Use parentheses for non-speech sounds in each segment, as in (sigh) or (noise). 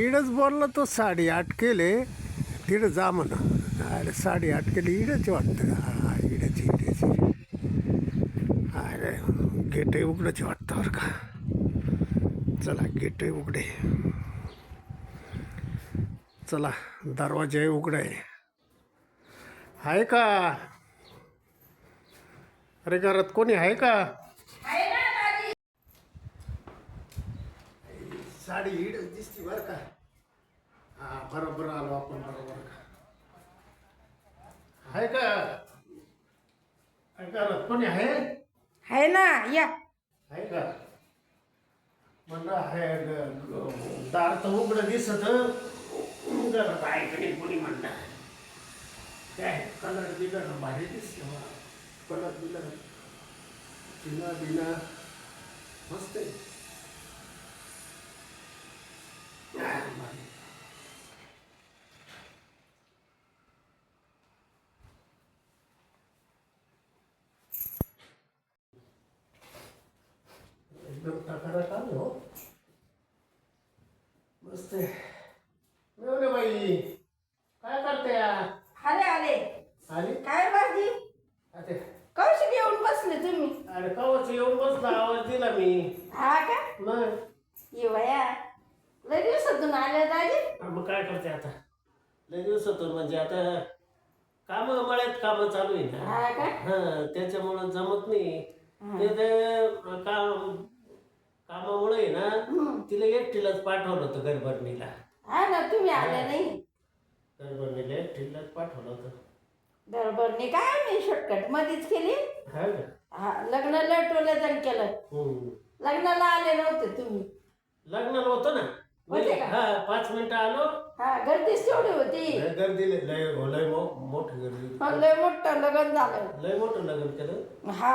इडच बोलला तो साडे आठ केले तिकडं जा म्हणा. अरे साडी आठ केले इडच वाटतं. हा इडच इडच. अरे गेटही उघडच वाटतं बरं का. चला गेटही उघडे. चला दरवाजाही उघडाय आहे का? अरे घरात कोणी आहे का? साडी हिड दिसती बरं का? हा बरोबर आलो आपण बरोबर का? आहे का? आहे का कोणी आहे? आहे ना या. आहे का? म्हणलं आहे दार तर उघडं दिसत. घरात आहे का नाही कोणी म्हणलं? काय कलर बिलर भारी दिसलं कलर बिलर. चिना बिना. मस्त आहे. एकदम टकाटक आले हो मस्त मेवणे बाई काय करते आले आले आली काय भाजी अरे कौशिक येऊन बसले तुम्ही अरे कवच येऊन बसला आवाज दिला मी हा का मग ये वया लय दिवसातून आले दाजी हा, मग काय करते आता लय दिवसातून म्हणजे आता काम मळ्यात काम चालू आहे ना हा का हा त्याच्यामुळं जमत नाही ते ते काम कामामुळे आहे ना. तिला एकटीलाच पाठवलं होतं गरबरणीला हा ना तुम्ही आले नाही? गरबरणीला एकटीलाच पाठवलं होतं. बरोबर काय मी शॉर्टकट मध्येच केली? हा हा लग्न लटवलं केलं. हम्म. लग्नाला आले नव्हते तुम्ही. लग्नाला होतं ना. होते का? हा पाच मिनिटं आलो. हा गर्दीच तेवढी होती. लय गर्दी लय लय लय मो- मोठी गर्दी हा, लय मोठं लग्न झालं. लय मोठं लग्न केलं? हा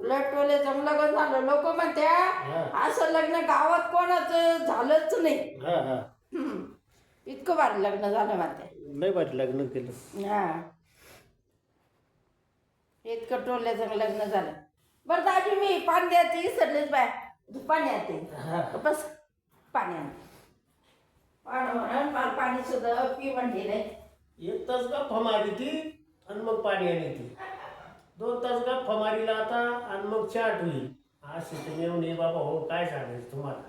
लटवलेचं लग्न झालं. लोक म्हणत्या हा. असं लग्न गावात कोणाचं झालंच नाही. हा हा. हम्म. इतकं भारी लग्न झालं म्हणते लय भारी लग्न केलं. हा. इतकं टोल्याचं लग्न झालं. बरं दाजी मी पाणी द्यायचं विसरलेच बाय. तू पाणी आणते हा. बस पाणी आण. पाणी सुद्धा पी म्हणते नाही. एक तास गप्पा मारी ती आणि मग पाणी आणि ती. दोन तास गप्पा मारीला आता आणि मग चाट होईल. असे तर येऊन ये बाबा हो काय सांगायचं तुम्हाला?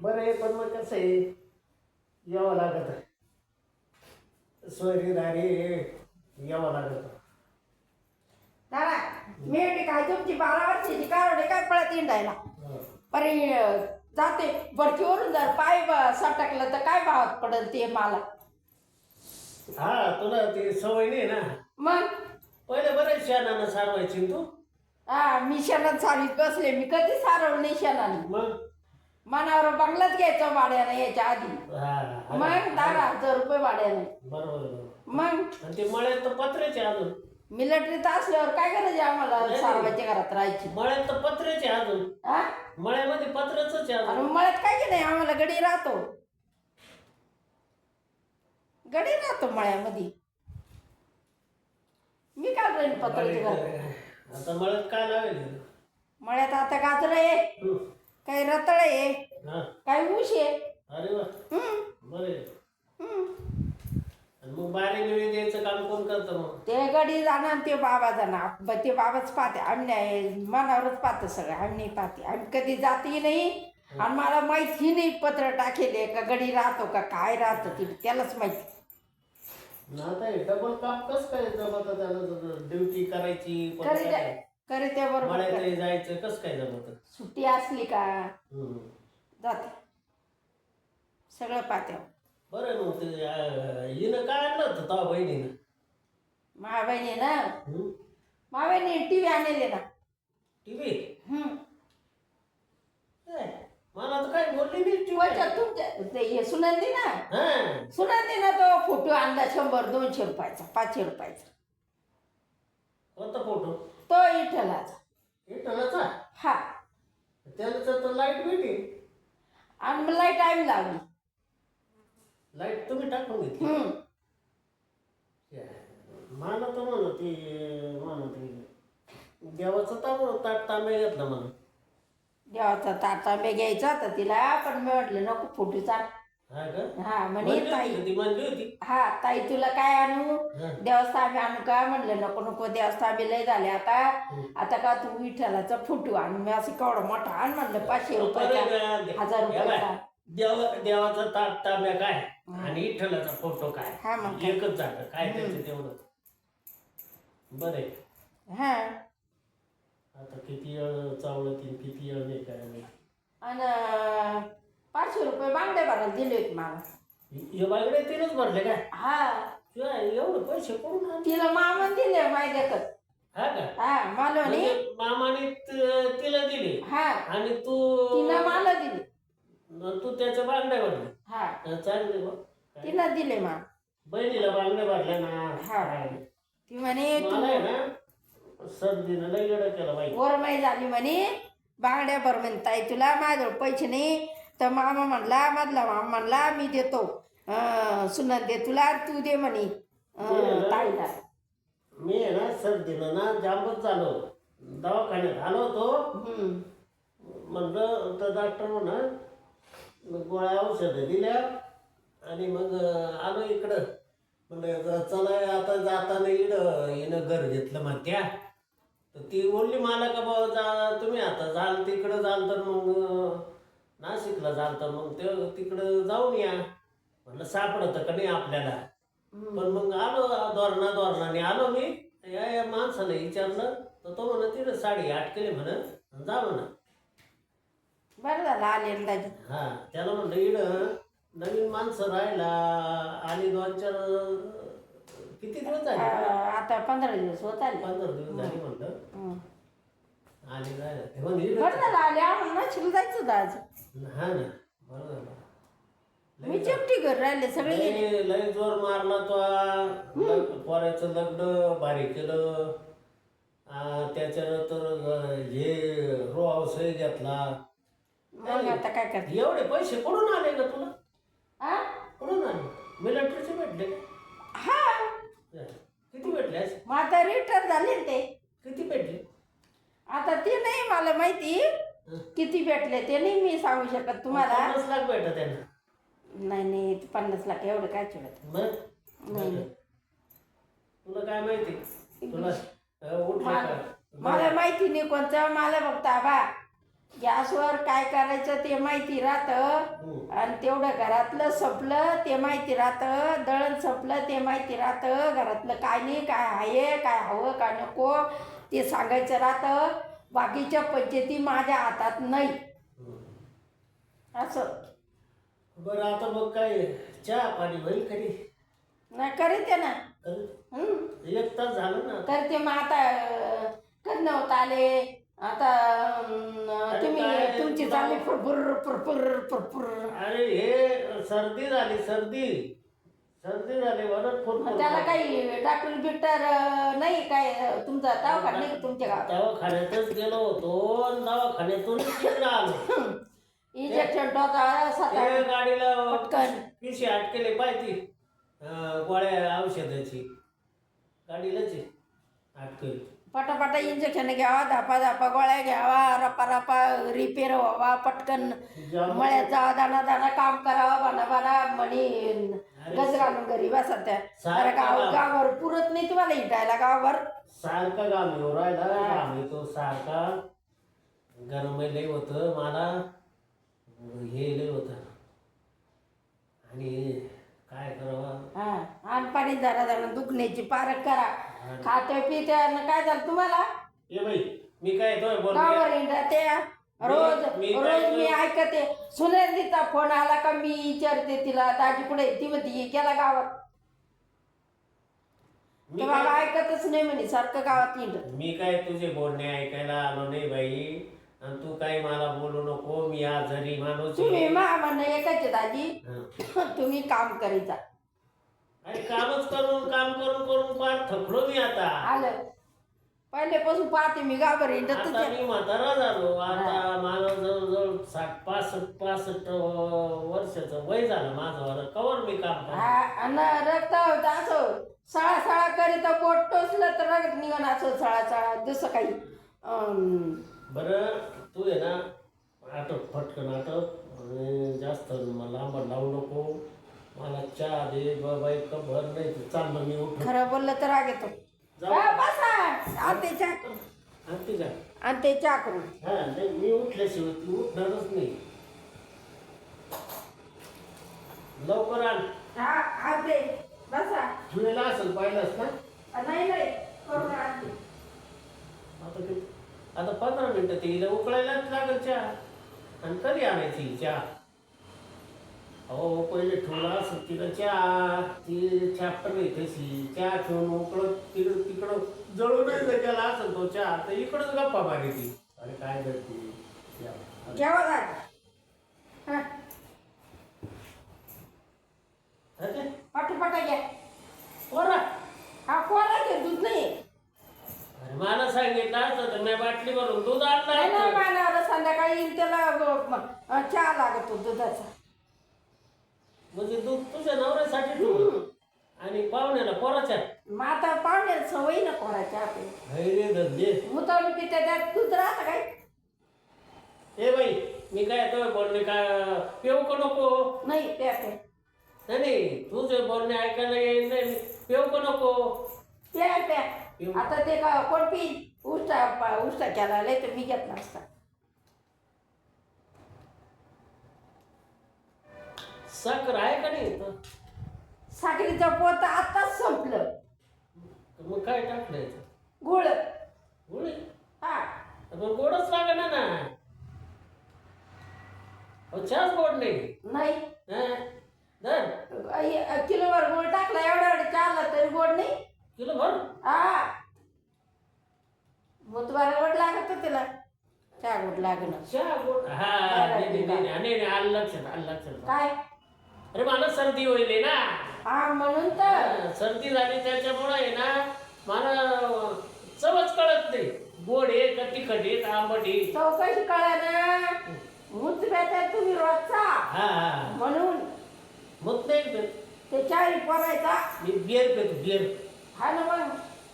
बरं आहे पण मग कसं आहे? यावं लागत. सोयरी दारी यावं लागत. दादा मी काय तुमची बारा वर्षाची काय काय पळत इंडायला परी जाते. बडकीवरून जर पाय सटकलं तर काय भावात पडेल ते मला? हा तुला ते सवय नाही ना? मग? पहिले बरेच शेणानं सारवायची ना तू? हा मी शेणात सारीत बसले. मी कधी सारव नाही शेणाने? मग? मनावर बंगलाच घ्यायचा भाड्यानं याच्या आधी. हा हा. मग दहा हजार रुपये भाड्याने बरोबर बरोबर. मग? आणि ते मळ्यात तर पत्र्याचे अजून. मिलिटरीत असल्यावर काय करायचे आम्हाला? सारवायच्या घरात राहायची. मळ्यात तर पत्र्याचे अजून. हा मळ्यामध्ये आहे आणि अजून मळ्यात काय की नाही? आम्हाला गडी राहतो. गडी राहतो मळ्यामध्ये. मी काय राहीन पत्राच्या घरात? आता मळ्यात काय लावेल मळ्यात आता गाजर आहे. हं. काही रताळ आहे. हा. काही ऊस आहे. अरे वा. हम्म, बरे बारे मिळी द्यायचं काम कोण करतं मग? ते गडी जाणार आणि ते बाबा जाणार ब- ते बाबाच पाहते आम्ही नाही मनावरच पाहतो सगळं. आम्ही नाही पाहते. आम्ही कधी जातही नाही. आणि मला माहिती नाही पत्र टाकेले का गडी राहतो का काय राहतं ते. त्यालाच माहिती. ना आता हे डबल काम कस काय जमत त्याला? ड्युटी करायची करे काय? त्या बरोबर. जायचं कस काय जमत? सुट्टी असली का. जाते. सगळं पाहते. बरं मग ते अं, हिनं काय आणलं होतं तवा बहिणीनं? महाबाईने ना हं? महाबाईने टी व्ही आणले ना. टीव्ही हम्म. काय? मला तर काय बोलली नाही टीव्ही वरच्या तुमच्या ते हे सुनंदी ना? हा. सुनंदी ना तो फोटो आणला शंभर दोनशे रुपयाचा पाचशे रुपयाचा. कोणता फोटो? तो इठलाचा इटलाचा? हा. त्याला तर लाइट भेटी आणि मला टाईम लावली लाइट तुम्ही टाकून घेतली. हम्म. मला तर म्हणत ती म्हणत ती देवाचं तांब ताट तांब्या घेतला म्हणून. देवाचा ताटांबे घ्यायचा तर तिला पण मी म्हटलं नको फुटू चाल. हा का? हा म्हणे म्हणली ताई. होती का ती म्हणली होती. हा ताई तुला काय आणू? हा. देवस्थान आणू का? म्हणलं नको नको देवस्थान लय झाले आता. आता का तू विठ्ठलाचा फुटू आण? मी असं केवढा मोठा आण म्हणलं पाचशे रुपयाचा हजार रुपयाचा. देव देवाचा ताट तांब्या काय? आणि विठ्ठलाचा फोटो हा काय मग काय. एकच झालं काय त्याचं तेवढं बरं आहे. हा. आता किती वेळ चावलं किती वेळ नाही काय नाही आणि पाचशे रुपये बांगडे भरायला दिले होते मला. हे बागडे तिनेच भरले काय? हा. शिवाय एवढं पैसे कोण आणले? तिला मामन दिले माहिती देखत हा का? हा मला म्हणे म्हणजे मामाने त- तिला दिली. हा. आणि तू तिनं मला दिले. तू त्याच्या बांगड्या भरल्या हा. चांगले बघ. तिनं दिले मा. बहिणीला बांगड्या भरल्या ना. हा. ती म्हणे तू मला आहे ना सर्दीनं लय येडं केलं बाई. वरमाई झाली म्हणे बांगड्या भर म्हणे ताई तुला माझ्याजवळ पैसे नाही. तर मामा म्हणला मधला मामा म्हणला मी देतो. अं, सुनंद दे तुला तू दे म्हणे. अं, ताईला. मी आहे ना सर्दीनं ना जांबच झालो. दवाखान्यात आलो होतो. हम्म. म्हणलं तर डॉक्टर म्हणा मग गोळ्या औषधं दिल्या आणि मग आलो इकडं. म्हणलं चला आता जाताना इकडं हिनं घर घेतलं म्हणत्या. तर ती बोलली मला का बाबा जा तुम्ही आता जाल तिकडं जाल तर मग नाशिकला जाल तर मग ते तिकडं जाऊन या. म्हणलं सापडतं का नाही आपल्याला? पण मग आलो दोरणा दोरणाने आलो मी. या या माणसाला विचारलं तर तो म्हणा तिथं साडी केली म्हणा जा म्हणा बरं झालं आले दाजी हा त्याला म्हणलं इड नवीन माणसं राहायला आणि दोन चार किती दिवस झाले? अं, आता पंधरा दिवस होत आले. पंधरा दिवस झाले म्हणलं. आणि राहायला. ते म्हणे इड बरं झालं आले आम्हाला नाशिकला जायचं होतं आज. हा ना बरं झालं. मी चेपटी घर राहिले सगळे. गेले लय लय जोर मारला तो. लग- पोराचं लग्न भारी केलं. आ, त्याच्यानंतर अं, हे रो घेतला. मग आता काय करते? एवढे पैसे कुठून आले का तुला? हा कुठून आले? मिलिटरीचे भेटले का? हा. किती भेटले? मग आता रिटर्न झाले ना ते. किती भेटले? आता ते नाही मला माहिती. किती भेटले ते नाही मी सांगू शकत तुम्हाला. पन्नास लाख भेटत आहे ना नाही नाही ते पन्नास लाख एवढं काय चिडत मग. तुला काय माहिती? तुला अं, उठलं मला का? मला माहिती नाही कोणतं मला फक्त आबा गॅसवर काय करायचं ते माहिती राहतं. हम्म. आणि तेवढं घरातलं संपलं ते माहिती राहतं. दळण संपलं ते माहिती राहतं. घरातलं काय नाही काय आहे काय हवं काय नको ते सांगायचं राहतं. बाकीच्या पंचायती माझ्या हातात नाही. असं. बरं आता मग काय चहा पाणी होईल खरी नाही करते ना. हम्म. एक तास झालं ना. करते मग आता कधी होत आले. आता अं, तुम्ही तुमची चालली फुरफुर फुरफुर फुरफुर अरे हे सर्दी झाली सर्दी. सर्दी झाली म्हणून फोन मग त्याला काही डॉक्टर बिक्टर नाही काय अं, तुमचा दवाखाना नाही का तुमच्या गावात? दवाखान्यातच गेलो होतो आणि दवाखान्यातून तिकडे आलो. इंजेक्शन टोचा ते सात गाडीला पटकन. पिशी अटकेले पाहिजे गोळ्या औषधाची. गाडीलाच आहे, अटकेल. पटापटा इंजेक्शन घ्यावा धापा धापा गोळ्या घ्यावा रपा रपा रिपेअर व्हावा पटकन मळ्यात जावा दाना दाना काम करावा बाना बाना म्हणी गज घालून घरी बसा त्या. अरे गाव गावावर पुरत नाही तुम्हाला हिंडायला गावावर. सारखा घाम येऊ राहिला घाम येतो सारखा. गरम लय होतं. मला हे लय होतं. आणि काय करावं? हा. आणि पाणी जरा जरा दुखण्याची पारख करा. खाते पिते आणि काय झालं तुम्हाला? ये बाई मी काय येतोय बोल गावावर हिंडा ते रोज मी काय रोज मी? ऐकते. सुनेंदीचा फोन आला का मी विचारते तिला. दाजी कुठे? ती म्हणते गेला गावात. मी तर बाबा ऐकतच नाही म्हणे सारखं गावात हिंडत. मी काय तुझे बोलणे ऐकायला आलो नाही बाई. आणि तू काही मला बोलू नको? मी आजारी माणूस तुम्ही. मा म्हणणं एकच आहे दाजी. हं. तुम्ही काम करीता अरे कामच करून काम करून करून फार थकलो मी आता. आलं. पहिल्यापासून पाहते मी हिंडतच आता. मी म्हातारा झालो. आता मला जवळजवळ साठ पासष्ट पासष्ट वर्षाचं वय झालं माझं. कवर मी काम करतो. आणि रक्त होतं असं. सळा सळा करीता पोट टोचलं तर रक्त निघण असं सळा सळा जसं काही. बरं तू आहे ना आटप फटकन आणि जास्त मला लांब लावू नको. मला चहा दे बाई भर नाही. तर चाललं मी उठ खरं बोललं तर राग येतो. जाऊ. हा, बसा. आणते चहा करून आणते का आणते चहा करून हा नाही मी उठल्याशिवाय तू उठणारच नाही. लवकर आण. हा आणते बसा. ठेवलेला असेल पाहिलंस ना? नाही नाही. करून आणते आता ते आता पंधरा मिनिटं ते हिला उकळायलाच लागेल चहा. आणि कधी आणायची चहा? अहो पहिले ठेवला असं तिला चहा ती आहे तशी. चहा ठेवून उकळत तिकडं तिकडं. जळून नाही गेला असेल तो चहा तर इकडंच गप्पा मारी ती. अरे काय करते? हा. अरे, पाठोपाठा घ्या पोरा. हा कोणा ते दूध नाही. अरे मला सांगितलं असतं तर मी बाटली भरून दूध नाही आणलं आता संध्याकाळी त्याला ग- म- अं, चहा लागतो दुधाचा. म्हणजे दूध तुझ्या नवऱ्यासाठी ठेवलं आणि पाहुण्याला पोराच्या. मग आता पाहुण्याला सवयी ना कोणाच्या आपली. हैरे धंदे. मुतावली पित्या त्यात दूध राहतं काय? ए बाई मी काय तो बोलणे का? पेऊ का नको? नाही त्या त्या नाही नाही तुझे बोलणे ऐकायला येईल नाही. पेऊ का नको? प्या प्या. आता ते का कोण पी उष्टा पा- उष्टा केला लय तर मी घेतला असता साखर आहे का नाही इथं? साखरेचं पोत आताच संपलं. तर मग काय टाकलं याचं गुळ. गोळी? हा. पण गोडच लागणार ना. अहो, चहाच गोड नाही. नाही. हा? धर. अय- किलोवर गुळ टाकला एवढा एवढा चालला तरी गोड नाही. किलो भर हा. मग तुम्हाला गोड लागत होतं तिला. चहा गोड लागणं. चहा गोड? हा नाही नाही नाही नाही, नाही नाही, आलं लक्षात आलं लक्षात. काय? अरे मला सर्दी होईल ना. हा म्हणून तर. सर्दी झाली त्याच्यामुळे आहे ना मला चवच कळत नाही. गोड आहे का तिखट आहे का आंबट आहे? चौकशी कळा ना. मुतब्याचा तुम्ही रोजचा. हा हा. म्हणून. मग नाही पेत. ते चारी पोरायचा. मी बिअर पेतो बिअर हा ना मग.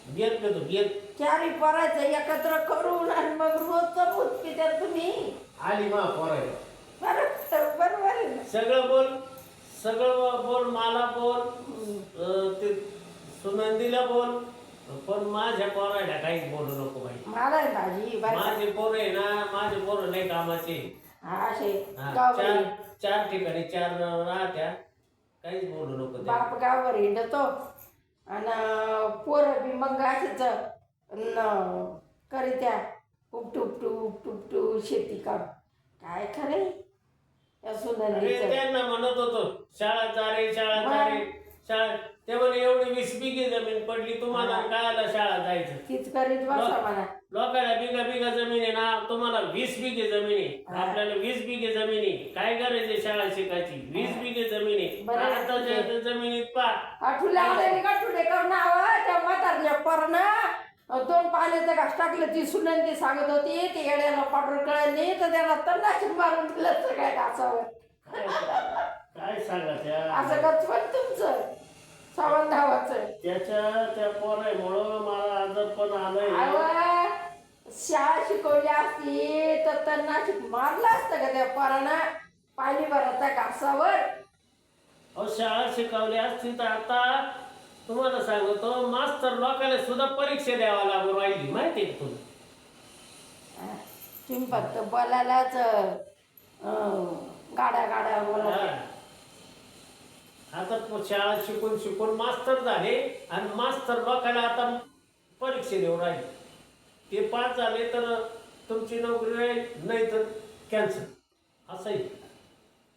बिअर पेतो बिअर चारी पोरायचं एकत्र करून आणि मग रोजचं मूत पित्या तुम्ही. आली मा पोरायला. बरोबर बरोबर आहे ना. सगळं बोल. सगळं बोल मला बोल ते सुनंदीला बोल पण माझ्या पोरायला काहीच बोलू नको बाई. मला आहे भाजी बाई माझे पोरं आहे ना माझे पोरं नाही कामाचे असे हा, चार चार ठिकाणी चार राहत्या काहीच बोलू नको त्या. बाप गावभर हिंडतो. आणि पोरं बी मग असेच न करीत्या उपटू उपटू उपटू उपटू शेती काढ काय खरे या अरे सुनंदीचं त्यांना म्हणत होतो शाळा चारे शाळा चारे शाळा. ते म्हणे एवढी वीस बिघे जमीन पडली तुम्हाला कायला शाळा जायचं? तीच करीत बसा म्हणा. लोकांना बिगा बिगा जमीन आहे ना तुम्हाला वीस बिघे जमीन आहे. आपल्याला वीस बिघे जमीन आहे. काय करायचे शाळा शिकायची? वीस बिघे जमीन आहे. बरं. जमिनीत पा आठवले गाठुडे करून आवा त्या म्हातारल्या दोन पाण्याचं घास टाकलं ती सुनंदी सांगत होती ते येड्याला पाठवून कळलं नाही तर त्याला तन्नाशी मारून दिलं सगळ्या घासावर. काय सांगा त्या? असं गचवण तुमचं. सावंत धावाचं त्याच्या त्या पोरामुळं मला आजारपण आलंय. आवा, शाळा शिकवली असती तर तन्नाशी मारलं असतं का त्या पोरानं? पाणी भरायचा घासावर. अहो शाळा शिकवली असती तर आता तुम्हाला सांगतो मास्तर लोकांना सुद्धा परीक्षा द्यावा लागू राहिली माहिती आहे तुला? तुम्ही फक्त बोलायलाच अं, गाड्या गाड्या बोला. हा. आता प- शाळा शिकून शिकून मास्तर झाले आणि मास्तर लोकांना आता परीक्षा देऊ राहिले. ते पास झाले तर तुमची नोकरी राहील नाही तर कॅन्सल असंही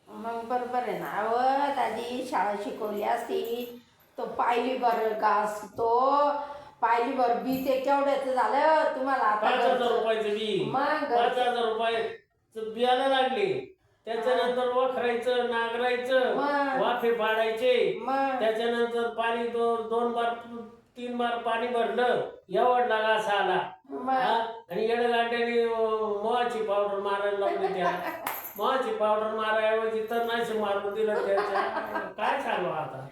मग बरोबर आहे ना. अव दादी शाळा शिकवली असती. तो पायली भर घास तो. पायली भर बी ते केवढ्याचं झालं तुम्हाला आता पाच हजार रुपयाचं बी. मग पाच हजार रुपयाचं बियाला लागले. त्याच्यानंतर वखरायचं नांगरायचं मग. वाफे पाडायचे. मग? त्याच्यानंतर पाणी दोन दोन बार तीन बार पाणी भरलं. एवढला घास आला. मग? हा? आणि येडगाड्याने मोहाची पावडर मारायला लावली त्या. (laughs) मोहाची पावडर मारायऐवजी तर नाही मारून दिलं त्याच्या. काय सांगू आता?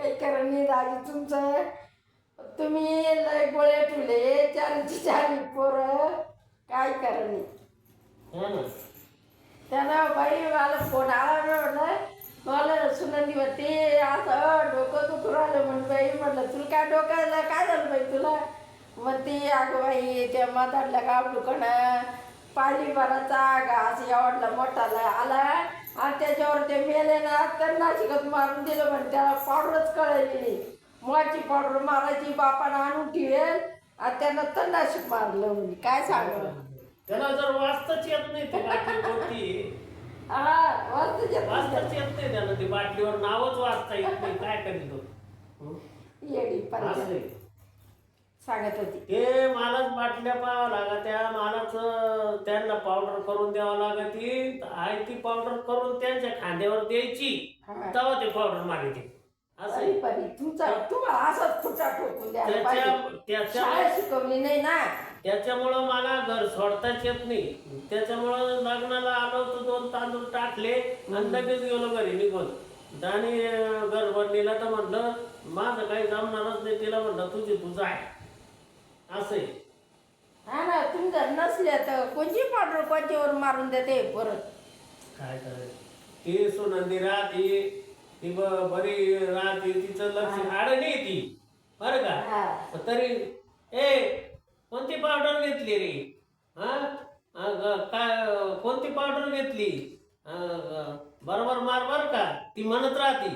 काही करण नाही दादी तुमचं तुम्ही लय गोळे ठेवले चारची चार पोरं. काय करण? हा ना त्यानं बाई मला फोन आला मी म्हटलं मला सुनंदी म्हणते असं डोकं दुखू राहिलं म्हणून बाई म्हटलं तुला काय डोक्याला काय झालं बाई तुला? मग ती अगं बाई त्या म्हातारल्या गाव दुकानं पाली भराचा घास एवढला मोठाला आला आणि त्याच्यावर ते मेले ना त्यांना शिकत मारून दिलं म्हणे त्याला पावडरच कळलेली मुळाची पावडर मारायची बापानं आणून ठेवेल आणि त्यांना तन्नाशिक मारलं म्हणजे काय सांगलं त्याला जर वाचताच येत नाही ती बाटली कोणती हा वाजता येत वाचताच येत नाही त्याला ती बाटलीवर नावच वाचता येत नाही. काय करीत तो येडी असं परत आहे. सांगत होती. ते मालच बाटल्या पाहावं लागा त्या मालाच त्यांना पावडर करून द्यावं लागती आहे. ती पावडर करून त्यांच्या खांद्यावर द्यायची. हा. तेव्हा ते पावडर मारायचे असं तुमचा तुम्हाला असाच फुटा ठोकून द्यायला त्याच्या पाहिजे. त्याच्या शाळा शिकवली नाही ना. त्याच्यामुळं मला घर सोडताच येत नाही. त्याच्यामुळं लग्नाला आलो तर दोन तांदूळ टाकले आणि लगेच गेलो घरी निघून. आणि गडबडणीला तर म्हणलं माझं काही जमणारच नाही तिला म्हणलं तुझी तुझं आहे. असं आहे. हा ना तुम्ही जर नसले तर कोणची पावडर कोणच्यावर मारून देते परत? काय करायचं? ती सुनंदी राहते ती ब- बरी राहते तिचं लक्ष आड नाही ती. बरं का? पण तरी ए कोणती पावडर घेतली रे? हा? काय कोणती पावडर घेतली? बरोबर मार बर का? ती म्हणत राहते.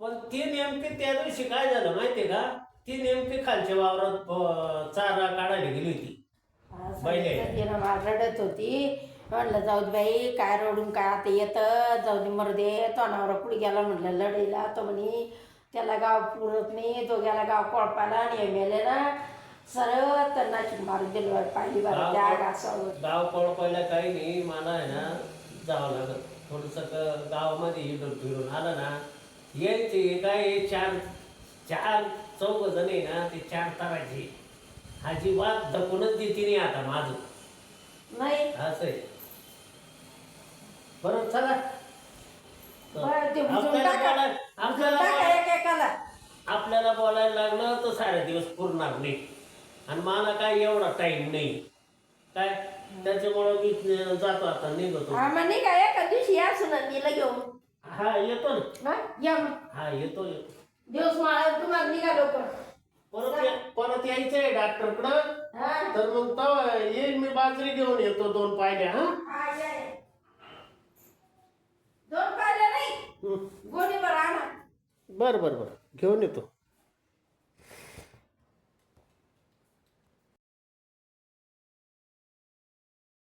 पण ती नेमकी त्या दिवशी काय झालं माहितीये का? ती नेमकी खालच्या वावरात चारा काढायला गेली होती असं पहिले. तिनं मला रडत होती. म्हणलं जाऊ दे बाई काय रडून काय आता येतं. जाऊ दे मरू दे. तो नवरा पुढे गेला म्हटलं लढाईला. तो म्हणे त्याला गाव पुरत नाही. तो गेला गाव कोळपाला आणि हे मेले ना सरळ त्यांना मारून दिलं पाहिली बरं गाव त्या घासावर गाव पळपायला काही नाही. मला आहे ना जावं लागत थोडस गावामध्ये इकडून फिरून आलं ना यायचे काय चार चार चौघ जण आहे ना ते चार ताराचे. अजिबात दखूनच देते नाही आता माझं. नाही. असं आहे. बरं चला. बरं, ते बुजवून आपल्याला टाका. बोलाय- आपल्याला टाका बोलाय- एकेकाला. आपल्याला बोलायला लागलं तर साडे दिवस पुरणार नाही. आणि मला काय एवढा टाइम नाही. काय? त्याच्यामुळं मी जातो आता निघतो. हा मग नाही का एका दिवशी या सुनंदीला घेऊन. हा येतो ना. हा या मग. हा येतो येतो. दिवस मला तुम्हाला निघा लवकर. परत या- परत यायचंय डॉक्टरकडं. हा. तर मग तेव्हा येईल मी बाजरी घेऊन येतो दोन पायल्या हा? हा, या, या. दोन पाहिलं नाही? हं. गोणी बरं आणा. बरं बरं बरं. घेऊन येतो.